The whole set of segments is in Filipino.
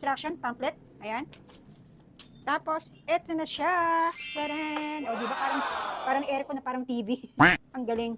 instruction pamphlet. Ayan. Tapos, eto na siya. Charan! O, di ba parang, parang aircon na parang TV. Ang galing.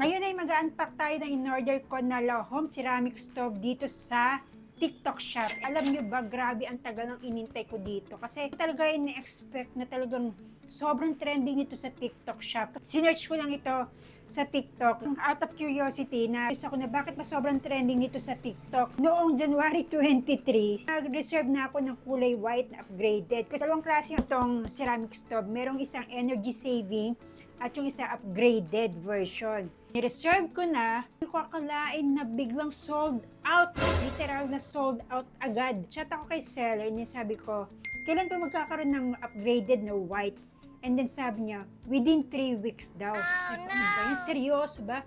Ngayon ay mag-unpack tayo ng in-order ko na Home Ceramic Stove dito sa TikTok shop. Alam nyo ba, grabe ang tagal ng inintay ko dito. Kasi talaga yung na-expect na talagang sobrang trending nito sa TikTok shop. Sinearch ko lang ito sa TikTok. Out of curiosity, na ako na bakit ba sobrang trending nito sa TikTok. Noong January 23, nag-reserve na ako ng kulay white na upgraded. Kasi dalawang klase itong ceramic stove. Merong isang energy saving at yung isa upgraded version. Ni-reserve ko na, hindi ko akalain na biglang sold out. Literal na sold out agad. Chat ako kay seller niya, sabi ko, kailan pa magkakaroon ng upgraded na white? And then sabi niya, within 3 weeks daw. Sabi ko, ano ba yan? Seryoso ba?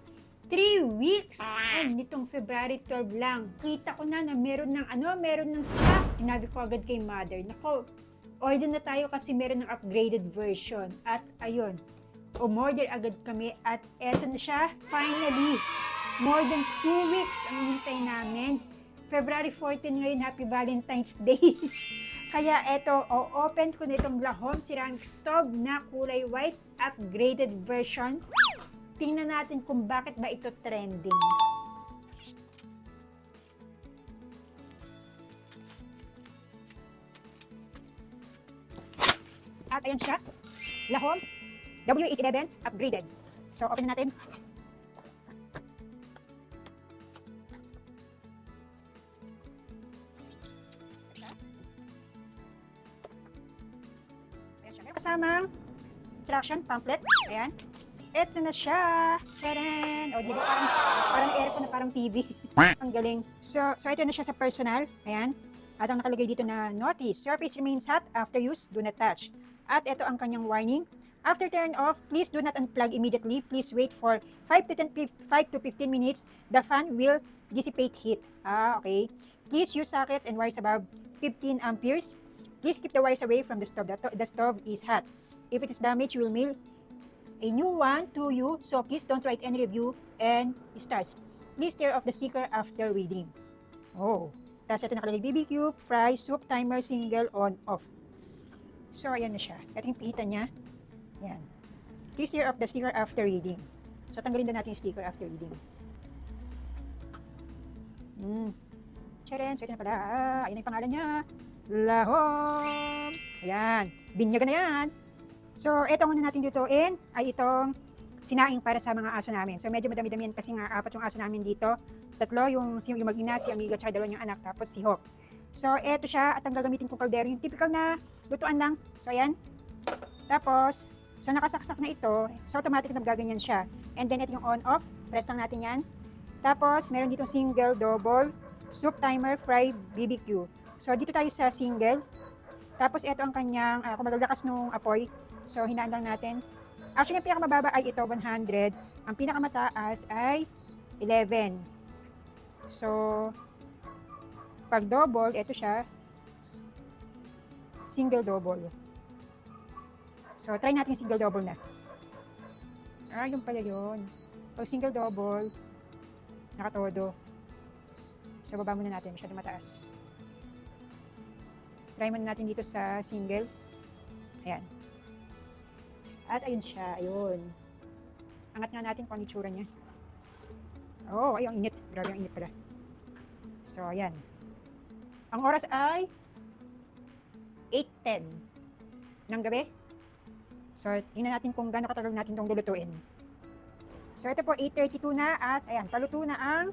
3 weeks! And nitong February 12 lang, kita ko na na meron ng ano, meron ng stock. Sinabi ko agad kay mother, nako, order na tayo kasi meron ng upgraded version. At ayun, umorder agad kami at eto na siya, finally. More than 2 weeks ang hintay namin. February 14 ngayon, Happy Valentine's Day. Kaya eto, o-open ko na itong La Home Ceramic Stove na kulay white upgraded version. Tingnan natin kung bakit ba ito trending. At ayan siya, La Home W811 upgraded. So, open na natin. Ayan siya. May kasamang instruction pamphlet. Ayan. Ito na siya. Charan! O, di ba parang, parang aircon na parang TV. ang galing. So, so ito na siya sa personal. Ayan. At ang nakalagay dito na notice, surface remains hot after use, do not touch. At ito ang kanyang warning. After turn off, please do not unplug immediately. Please wait for 5 to 10, 5 to 15 minutes. The fan will dissipate heat. Ah, okay. Please use sockets and wires above 15 amperes. Please keep the wires away from the stove. The, the stove is hot. If it is damaged, we will mail a new one to you. So please don't write any review and stars. Please tear off the sticker after reading. Oh. Tapos ito nakalagay BBQ, fry, soup, timer, single, on, off. So, ayan na siya. Ito yung pihitan niya. Yan. Please tear off the sticker after reading. So, tanggalin na natin yung sticker after reading. Hmm. Cheren, ito na pala. Ah, ayun na yung pangalan niya. Lahom. Ayan. Binyagan na yan. So, ito ang una natin lutuin ay itong sinaing para sa mga aso namin. So, medyo madami-dami yan kasi nga apat yung aso namin dito. Tatlo, yung, yung mag-ina, si Amiga, tsaka dalawa yung anak, tapos si Hawk. So, eto siya at ang gagamitin kong kaldero, yung typical na lutuan lang. So, ayan. Tapos, so nakasaksak na ito, so automatic na gaganyan siya. And then, ito yung on-off, press lang natin yan. Tapos, meron ditong single, double, soup timer, fry, BBQ. So, dito tayo sa single. Tapos, ito ang kanyang, uh, kung magalakas nung apoy. So, hinaan lang natin. Actually, ang pinakamababa ay ito, 100. Ang pinakamataas ay 11. So, pag double, ito siya. Single double. So, try natin yung single double na. Ah, yung pala yun. Pag single double, nakatodo. So, baba muna natin. Masyado mataas. Try muna natin dito sa single. Ayan. At ayun siya. Ayun. Angat nga natin kung ano itsura niya. Oh, ay, ang init. Grabe ang init pala. So, ayan. Ang oras ay 8.10 ng gabi. So, tingnan natin kung gaano katagal natin itong lulutuin. So, ito po, 8.32 na at ayan, paluto na ang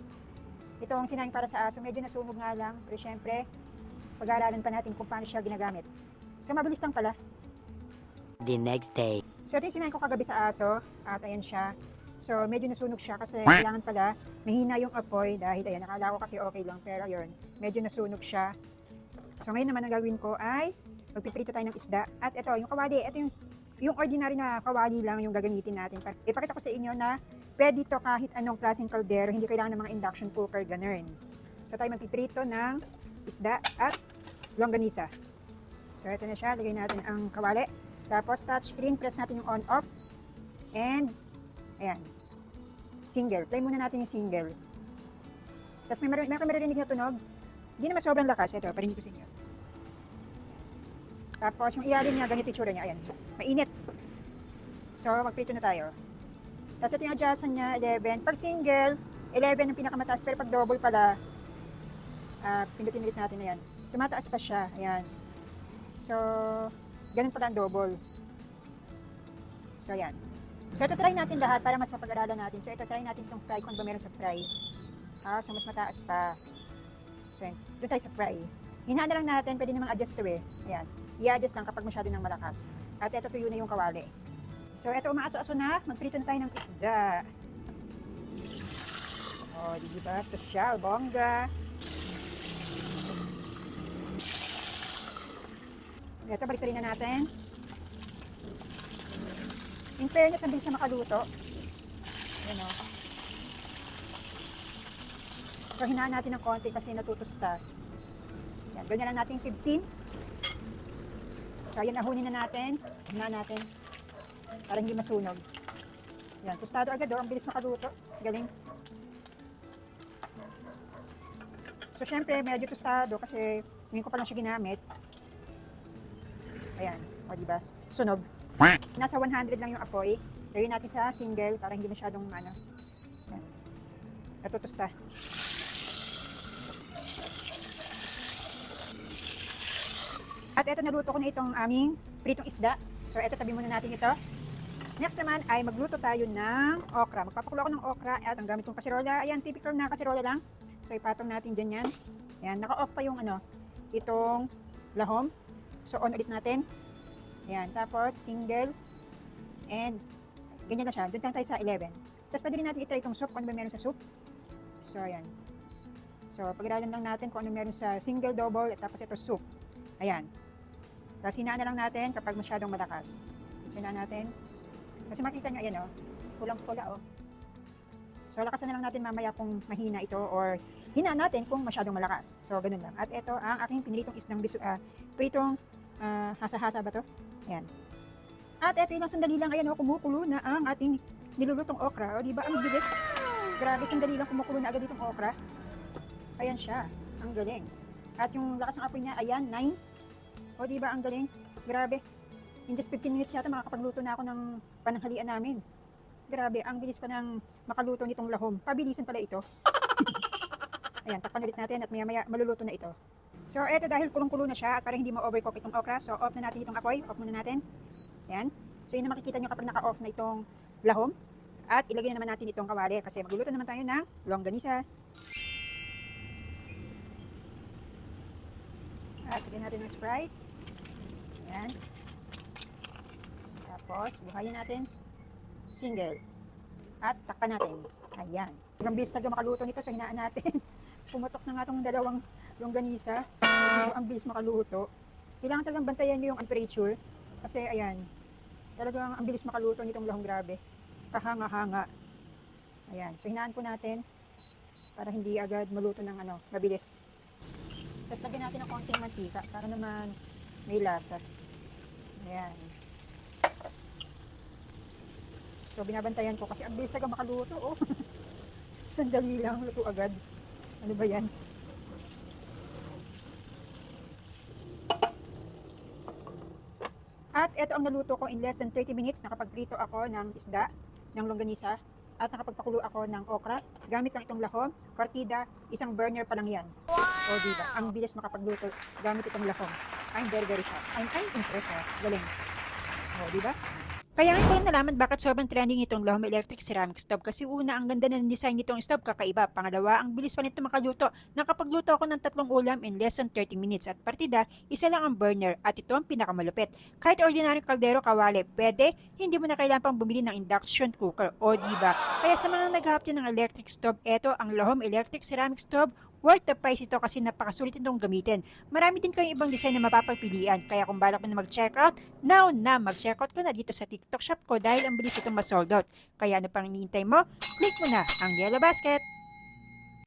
itong sinaing para sa aso. Medyo nasunog nga lang, pero syempre, pag-aaralan pa natin kung paano siya ginagamit. So, mabilis lang pala. The next day. So, ito yung sinain ko kagabi sa aso at ayan siya. So, medyo nasunog siya kasi kailangan pala mahina yung apoy dahil ayan, nakala ko kasi okay lang pero ayun, medyo nasunog siya. So, ngayon naman ang gagawin ko ay magpiprito tayo ng isda at ito, yung kawali, ito yung yung ordinary na kawali lang yung gagamitin natin. Pa- Ipakita ko sa inyo na pwede to kahit anong klaseng kaldero, hindi kailangan ng mga induction cooker, ganun. So, tayo magpiprito ng isda at longganisa. So, ito na siya. Lagay natin ang kawali. Tapos, touchscreen, press natin yung on-off. And, ayan. Single. Play muna natin yung single. Tapos, may, mar- may maririnig na tunog. Hindi naman sobrang lakas. Ito, parinig ko sa inyo. Tapos yung ilalim niya, ganito yung tsura niya. Ayan, mainit. So, magprito na tayo. Tapos ito yung adjustan niya, 11. Pag single, 11 ang pinakamataas. Pero pag double pala, ah pindutin ulit natin na yan. Tumataas pa siya. Ayan. So, ganun pala ang double. So, ayan. So, ito try natin lahat para mas mapag-aralan natin. So, ito try natin itong fry kung ba meron sa fry. Ah, so, mas mataas pa. So, yun. doon tayo sa fry. Hinaan na lang natin, pwede namang adjust to eh. Ayan. I-adjust lang kapag masyado ng malakas. At ito tuyo na yung kawali. So, ito umaaso-aso na. Magprito na tayo ng isda. Oh, di ba? Social, bongga. Ito, balik na natin. In fairness, bilis na makaluto. Ayan o. So, hinaan natin ng konti kasi natutusta. Yan, ganyan lang natin 15. So, ayan, nahunin na natin. Hinaan natin. Para hindi masunog. Yan, tostado agad o. Ang bilis makaluto. Galing. So, syempre, medyo tostado kasi ngayon ko pa lang siya ginamit. Ayan. O, diba? Sunog. Nasa 100 lang yung apoy. Lagyan natin sa single para hindi masyadong ano. Yan. Natutusta. At eto naluto ko na itong aming pritong isda. So eto tabi muna natin ito. Next naman ay magluto tayo ng okra. Magpapakulo ako ng okra at ang gamit kong kaserola. Ayan, typical na kaserola lang. So ipatong natin dyan yan. Ayan, naka-off pa yung ano, itong lahom. So on ulit natin. Ayan, tapos single. And ganyan na siya. Doon tayo sa 11. Tapos pwede rin natin itry itong soup kung ano ba meron sa soup. So ayan. So pag-aralan lang natin kung ano meron sa single, double, at tapos ito soup. Ayan. Tapos hinaan na lang natin kapag masyadong malakas. So hinaan natin. Kasi makita nyo, ayan o. Pulang-pula o. So lakasan na lang natin mamaya kung mahina ito or hinaan natin kung masyadong malakas. So ganun lang. At ito ang aking pinilitong isdang bisu, ah, pritong ah, hasa-hasa ba to? Ayan. At ito ilang sandali lang, ayan o, kumukulo na ang ating nilulutong okra. O, di ba? Ang bilis. Grabe, sandali lang kumukulo na agad itong okra. Ayan siya. Ang galing. At yung lakas ng apoy niya, ayan, 9. O, di ba? Ang galing. Grabe. In just 15 minutes yata, makakapagluto na ako ng pananghalian namin. Grabe, ang bilis pa ng makaluto nitong lahom. Pabilisan pala ito. Ayan, takpan ulit natin at maya maya maluluto na ito. So, eto dahil kulong-kulo na siya at para hindi ma-overcook itong okra, so off na natin itong apoy. Off muna natin. Ayan. So, yun na makikita nyo kapag naka-off na itong lahom. At ilagay na naman natin itong kawali kasi magluluto naman tayo ng longganisa. At lagyan natin ng Sprite. Ayan. Tapos, buhayin natin. Single. At takpan natin. Ayan. Ilang bilis talaga makaluto nito sa hinaan natin. Pumutok na nga itong dalawang longganisa. Ang bilis makaluto. Kailangan talagang bantayan nyo yung temperature. Kasi ayan, talagang ang bilis makaluto nitong lahong grabe. Kahanga-hanga. Ayan. So, hinaan po natin para hindi agad maluto ng ano, mabilis. Tapos lagyan natin ng konting mantika para naman may lasa. Ayan. So, binabantayan ko kasi ang bilis agad makaluto. Oh. Sandali lang, luto agad. Ano ba yan? At ito ang naluto ko in less than 30 minutes. Nakapagprito ako ng isda, ng longganisa, at nakapagpakulo ako ng okra. Gamit lang itong lahom, partida, isang burner pa lang yan. O diba? Ang bilis makapagluto gamit itong lahom. I'm very, very shocked. I'm, I'm impressed ha. Galing. O, diba? Kaya ngayon ko lang nalaman bakit sobrang trending itong Lahom Electric Ceramic Stove. Kasi una, ang ganda ng design nitong stove, kakaiba. Pangalawa, ang bilis pa nito makaluto. Nakapagluto ako ng tatlong ulam in less than 30 minutes. At partida, isa lang ang burner. At ito ang pinakamalupit. Kahit ordinary kaldero kawali, pwede, hindi mo na kailangan pang bumili ng induction cooker. O diba? Kaya sa mga naghahap ng electric stove, eto ang Lahom Electric Ceramic Stove. Worth the price ito kasi napakasulit itong gamitin. Marami din kayong ibang design na mapapagpilian. Kaya kung balak mo na mag-check out, now na mag-check out ko na dito sa TikTok shop ko dahil ang bilis itong ma-sold out. Kaya ano pang hinihintay mo? Click mo na ang yellow basket.